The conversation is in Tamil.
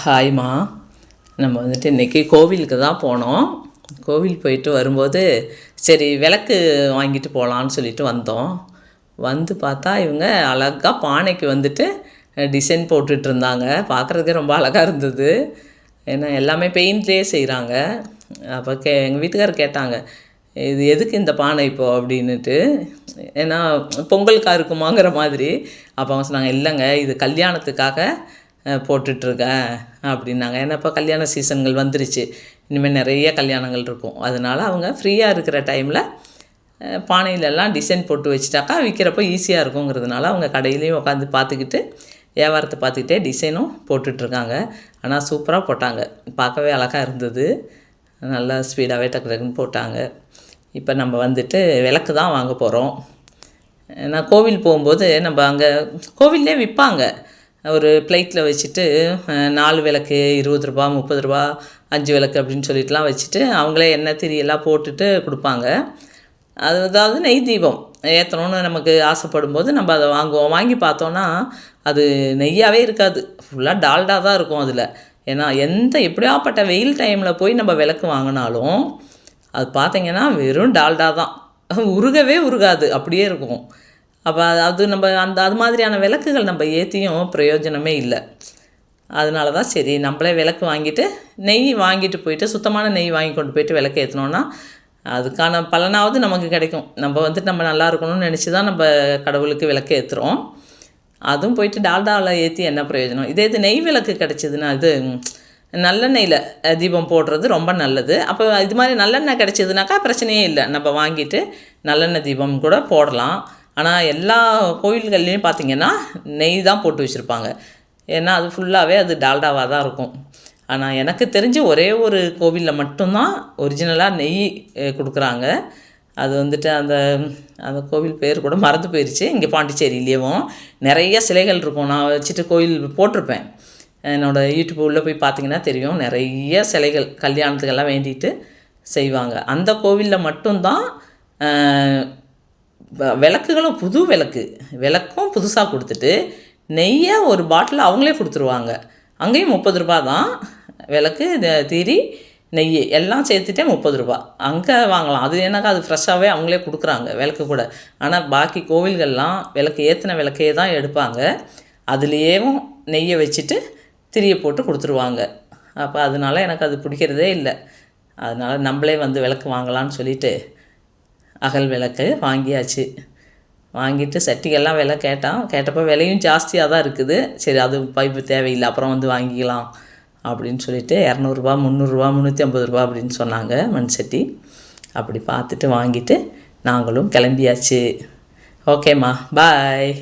ஹாய்மா நம்ம வந்துட்டு இன்றைக்கி கோவிலுக்கு தான் போனோம். கோவில் போயிட்டு வரும்போது சரி விளக்கு வாங்கிட்டு போகலான்னு சொல்லிட்டு வந்தோம். வந்து பார்த்தா இவங்க அழகாக பானைக்கு வந்துட்டு டிசைன் போட்டுட்டு இருந்தாங்க பார்க்குறதுக்கே ரொம்ப அழகாக இருந்தது. ஏன்னா எல்லாமே பெயிண்ட்லேயே செய்கிறாங்க அப்போ கே எங்கள் வீட்டுக்காரர் கேட்டாங்க இது எதுக்கு இந்த பானை இப்போது அப்படின்னுட்டு. ஏன்னா பொங்கலுக்காக இருக்குமாங்கிற மாதிரி. அப்போ அவங்க சொன்னாங்க இல்லைங்க இது கல்யாணத்துக்காக போட்டுட்ருக்கேன் அப்படின்னாங்க. ஏன்னா இப்போ கல்யாண சீசன்கள் வந்துருச்சு. இனிமேல் நிறைய கல்யாணங்கள் இருக்கும். அதனால அவங்க ஃப்ரீயாக இருக்கிற டைமில் பானையிலெல்லாம் டிசைன் போட்டு வச்சுட்டாக்கா விற்கிறப்போ ஈஸியாக இருக்குங்கிறதுனால அவங்க கடையிலையும் உட்காந்து பார்த்துக்கிட்டு வியாபாரத்தை பார்த்துக்கிட்டே டிசைனும் போட்டுட்ருக்காங்க. ஆனால் சூப்பராக போட்டாங்க. பார்க்கவே அழகாக இருந்தது. நல்லா ஸ்பீடாகவே டக்கு டக்குன்னு போட்டாங்க. இப்போ நம்ம வந்துட்டு விளக்கு தான் வாங்க போகிறோம் நான் கோவில் போகும்போது நம்ம அங்கே கோவில்லே விற்பாங்க ஒரு பிளேட்டில் வச்சுட்டு நாலு விளக்கு இருபது ரூபா முப்பது ரூபா அஞ்சு விளக்கு அப்படின்னு சொல்லிட்டுலாம் வச்சுட்டு அவங்களே எண்ணெய் திரியெல்லாம் போட்டுட்டு கொடுப்பாங்க. அது அதாவது நெய் தீபம். ஏற்றணும்னு நமக்கு ஆசைப்படும் போது நம்ம அதை வாங்குவோம். வாங்கி பார்த்தோன்னா அது நெய்யாகவே இருக்காது. ஃபுல்லாக டால்டா தான் இருக்கும் அதில். ஏன்னா எந்த எப்படியாப்பட்ட வெயில் டைமில் போய் நம்ம விளக்கு வாங்கினாலும் அது பார்த்திங்கன்னா வெறும் டால்டா தான். உருகவே உருகாது. அப்படியே இருக்கும். அப்போ அது நம்ம அந்த அது மாதிரியான விளக்குகள் நம்ம ஏற்றியும் பிரயோஜனமே இல்லை. அதனால தான் சரி நம்மளே விளக்கு வாங்கிட்டு நெய் வாங்கிட்டு போயிட்டு சுத்தமான நெய் வாங்கி கொண்டு போயிட்டு விளக்கு ஏற்றினோன்னா அதுக்கான பலனாவது நமக்கு கிடைக்கும். நம்ம வந்துட்டு நம்ம நல்லா இருக்கணும்னு நினச்சி தான் நம்ம கடவுளுக்கு விளக்கு ஏற்றுறோம் அதுவும் போயிட்டு டால்டாவில் ஏற்றி என்ன பிரயோஜனம்? இதே இது நெய் விளக்கு கிடச்சிதுன்னா இது நல்லெண்ணெயில் தீபம் போடுறது ரொம்ப நல்லது. அப்போ இது மாதிரி நல்லெண்ணெய் கிடச்சிதுனாக்கா பிரச்சனையே இல்லை. நம்ம வாங்கிட்டு நல்லெண்ணெய் தீபம் கூட போடலாம். ஆனால் எல்லா கோயில்கள்லேயும் பார்த்திங்கன்னா நெய் தான் போட்டு வச்சுருப்பாங்க. ஏன்னா அது ஃபுல்லாகவே அது டால்டாவாக தான் இருக்கும். ஆனால் எனக்கு தெரிஞ்சு ஒரே ஒரு கோவிலில் மட்டும்தான் ஒரிஜினலாக நெய் கொடுக்குறாங்க. அது வந்துட்டு அந்த அந்த கோவில் பேர் கூட மறந்து போயிடுச்சு இங்கே பாண்டிச்சேரியிலேயும் நிறைய சிலைகள் இருக்கும். நான் வச்சுட்டு கோயில் போட்டிருப்பேன். என்னோடய யூடியூப் உள்ளே போய் பார்த்தீங்கன்னா தெரியும். நிறைய சிலைகள் கல்யாணத்துக்கெல்லாம் வேண்டிட்டு செய்வாங்க. அந்த கோவிலில் மட்டும்தான் விளக்குகளும் புது விளக்கு. விளக்கும் புதுசாக கொடுத்துட்டு நெய்யை ஒரு பாட்டில் அவங்களே கொடுத்துருவாங்க. அங்கேயும் முப்பது ரூபா தான் விளக்கு தீரி நெய் எல்லாம் சேர்த்துட்டே முப்பது ரூபா அங்கே வாங்கலாம். அது என்னக்கா அது ஃப்ரெஷ்ஷாகவே அவங்களே கொடுக்குறாங்க விளக்கு கூட. ஆனால் பாக்கி கோவில்கள்லாம் விளக்கு ஏற்றின விளக்கையே தான் எடுப்பாங்க. அதுலேயும் நெய்யை வச்சுட்டு திரியை போட்டு கொடுத்துருவாங்க. அப்போ அதனால எனக்கு அது பிடிக்கிறதே இல்லை. அதனால் நம்மளே வந்து விளக்கு வாங்கலாம்னு சொல்லிட்டு அகல் விளக்கு வாங்கியாச்சு. வாங்கிட்டு சட்டிகள்லாம் விலை கேட்டான். கேட்டப்போ விலையும் ஜாஸ்தியாக தான் இருக்குது. சரி அது பைப்பு தேவையில்லை அப்புறம் வந்து வாங்கிக்கலாம் அப்படின்னு சொல்லிட்டு இரநூறுபா முந்நூறுரூவா முந்நூற்றி ஐம்பது ரூபா அப்படின்னு சொன்னாங்க மண் சட்டி. அப்படி பார்த்துட்டு வாங்கிட்டு நாங்களும் கிளம்பியாச்சு. ஓகேம்மா பாய்